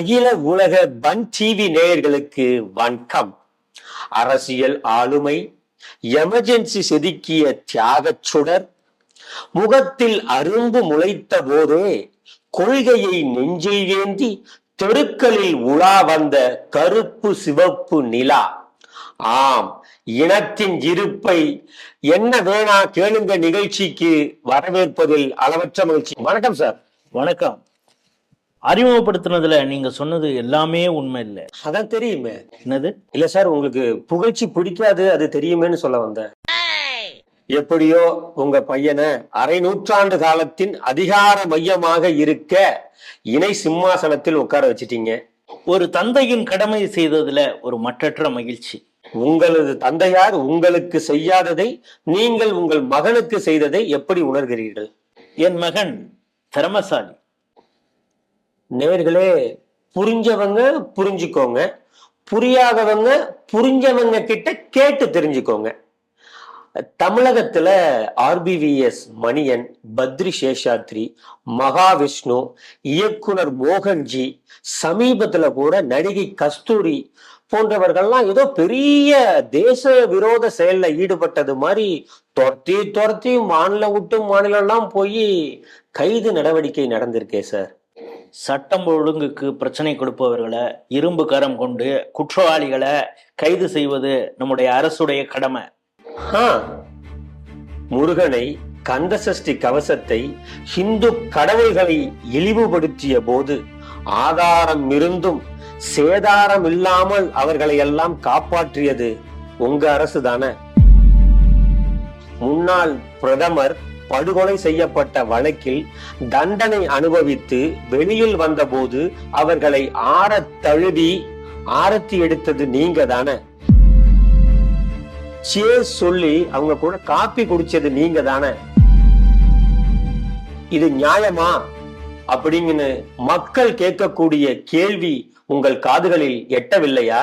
அகில உலக பன் டிவி நேயர்களுக்கு வணக்கம். அரசியல் ஆளுமை எமர்ஜென்சி செதுக்கிய தியாகச் சுடர் முகத்தில் அரும்பு முளைத்த போதே கொள்கையை நெஞ்சில் ஏந்தி தெருக்களில் உலா வந்த கருப்பு சிவப்பு நிலா. ஆம் இனத்தின் இருப்பை என்ன வேணா கேளுங்க நிகழ்ச்சிக்கு வரவேற்பதில் அளவற்ற மகிழ்ச்சி. வணக்கம் சார். வணக்கம். அறிமுகப்படுத்தினதுல நீங்க சொன்னது எல்லாமே உண்மை இல்லை அதான் தெரியுமே. என்னது? இல்ல சார் உங்களுக்கு புகழ்ச்சி பிடிக்காது அது தெரியுமேன்னு சொல்ல வந்தேன். எப்படியோ உங்க பையனை அரை நூற்றாண்டு காலத்தின் அதிகார மையமாக இருக்க இணை சிம்மாசனத்தில் உட்கார வச்சிட்டீங்க. ஒரு தந்தையின் கடமை செய்ததுல ஒரு மற்றற்ற மகிழ்ச்சி. உங்களது தந்தையார் உங்களுக்கு செய்யாததை நீங்கள் உங்கள் மகனுக்கு செய்ததை எப்படி உணர்கிறீர்கள்? என் மகன் திறமசாலி. நேர்களே புரிஞ்சவங்க புரிஞ்சுக்கோங்க. புரியாதவங்க புரிஞ்சவங்க கிட்ட கேட்டு தெரிஞ்சுக்கோங்க. தமிழகத்துல ஆர்பிவிஎஸ் மணியன் பத்ரி சேஷாத்ரி மகாவிஷ்ணு இயக்குனர் மோகன்ஜி சமீபத்துல கூட நடிகை கஸ்தூரி போன்றவர்கள்லாம் ஏதோ பெரிய தேச விரோத செயல்ல ஈடுபட்டது மாதிரி துரத்தி துரத்தி மாநிலம் விட்டு மாநிலம்லாம் போய் கைது நடவடிக்கை நடந்திருக்கே சார். சட்டம் ஒழுங்குக்கு பிரச்சனை கொடுப்பவர்களை இரும்பு கரம் கொண்டு குற்றவாளிகளை கைது செய்வது நம்முடைய அரசுடைய கடமை. முருகனை கந்தசஷ்டி கவசத்தை ஹிந்து கடவுள்களை இழிவுபடுத்திய போது ஆதாரம் இருந்தும் சேதாரம் இல்லாமல் அவர்களை எல்லாம் காப்பாற்றியது உங்க அரசு தானே முன்னாள் பிரதமர் படுகொலை செய்யப்பட்ட வழக்கில் தண்டனை அனுபவித்து வெளியில் வந்தபோது அவர்களை ஆற தழுவி ஆரத்தி எடுத்தது நீங்க தானே சேஸ் சொல்லி அவங்க கூட காப்பி குடிச்சது நீங்க தானே இது நியாயமா? அப்படிங்கன்னு மக்கள் கேட்கக்கூடிய கேள்வி உங்கள் காதுகளில் எட்டவில்லையா?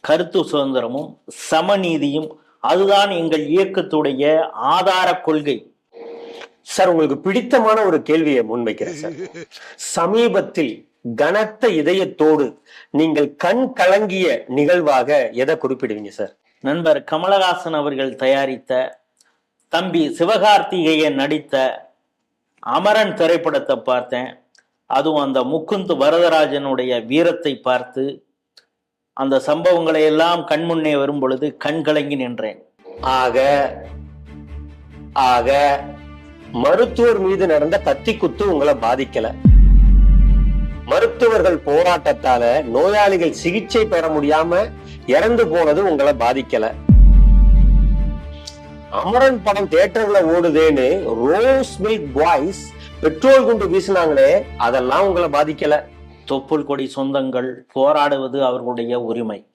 கருத்து சுதந்திரமும் சமநீதியும் அதுதான் எங்கள் இயக்கத்துடைய ஆதார கொள்கை. சார் உங்களுக்கு பிடித்தமான ஒரு கேள்வியை முன்வைக்கிறேன் சார். சமீபத்தில் கனத்த இதயத்தோடு நீங்கள் கண் கலங்கிய நிகழ்வாக எதை குறிப்பிடுவீங்க சார்? நண்பர் கமலஹாசன் அவர்கள் தயாரித்த தம்பி சிவகார்த்திகேயன் நடித்த அமரன் திரைப்படத்தை பார்த்தேன். அதுவும் அந்த முகுந்த் வரதராஜனுடைய வீரத்தை பார்த்து அந்த சம்பவங்களை எல்லாம் கண்முன்னே வரும் பொழுது கண் கலங்கி நின்றேன். ஆக ஆக மருத்துவர் மீது நடந்த கத்தி குத்து உங்களை பாதிக்கல. மருத்துவர்கள் போராட்டத்தால நோயாளிகள் சிகிச்சை பெற முடியாம இறந்து போனது உங்களை பாதிக்கல. அமரன் படம் தியேட்டர்ல ஓடுதேன்னு ரோஸ் மில்க் பாய்ஸ் பெட்ரோல் குண்டு வீசினாங்களே அதெல்லாம் உங்களை பாதிக்கல. தொப்புள் கொடி சொந்தங்கள் போராடுவது அவர்களுடைய உரிமை.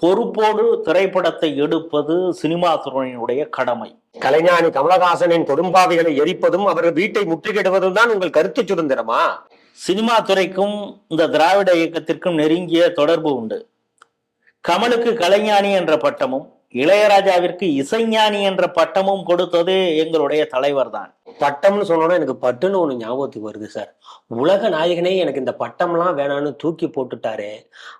பொறுப்போடு திரைப்படத்தை எடுப்பது சினிமா துறையினுடைய கடமை. கலைஞானி கமலஹாசனின் கொடும்பாவிகளை எரிப்பதும் அவர்கள் வீட்டை முற்றுகையிடுவதும் தான் உங்கள் கருத்து சுதந்திரமா? சினிமா துறைக்கும் இந்த திராவிட இயக்கத்திற்கும் நெருங்கிய தொடர்பு உண்டு. கமலுக்கு கலைஞானி என்ற பட்டமும் இளையராஜாவிற்கு இசைஞானி என்ற பட்டமும் கொடுத்தது எங்களுடைய தலைவர் தான் பட்டம்னு சொன்னோன்னா எனக்கு பட்டுன்னு ஒண்ணு ஞாபகத்துக்கு வருது சார். உலக நாயகனே எனக்கு இந்த பட்டம்லாம் வேணான்னு தூக்கி போட்டுட்டாரே.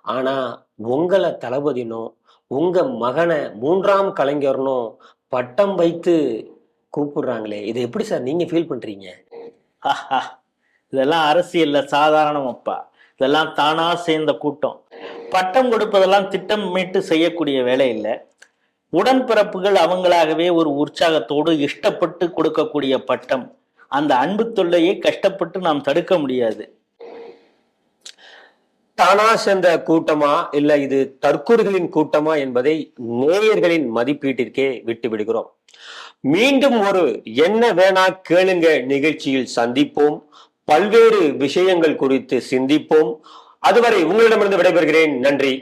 ஆனா உங்களை தளபதினும் உங்க மகனை மூன்றாம் கலைஞர்னும் பட்டம் வைத்து கூப்பிடுறாங்களே. இதை எப்படி சார் நீங்க ஃபீல் பண்றீங்க? ஆஹா, இதெல்லாம் அரசியல்ல சாதாரணம் அப்பா இதெல்லாம் தானா சேர்ந்த கூட்டம். பட்டம் கொடுப்பதெல்லாம் திட்டமிட்டு செய்யக்கூடிய வேலை இல்லை. உடன்பிறப்புகள் அவங்களாகவே ஒரு உற்சாகத்தோடு இஷ்டப்பட்டு கொடுக்கக்கூடிய பட்டம். அந்த அன்பு தொல்லையை கஷ்டப்பட்டு நாம் தடுக்க முடியாது. தானா சேர்ந்த கூட்டமா இல்ல இது தற்கூறுகளின் கூட்டமா என்பதை நேயர்களின் மதிப்பீட்டிற்கே விட்டு விடுகிறோம். மீண்டும் ஒரு என்ன வேணா கேளுங்க நிகழ்ச்சியில் சந்திப்போம். பல்வேறு விஷயங்கள் குறித்து சிந்திப்போம். அதுவரை உங்களிடமிருந்து விடைபெறுகிறேன். நன்றி.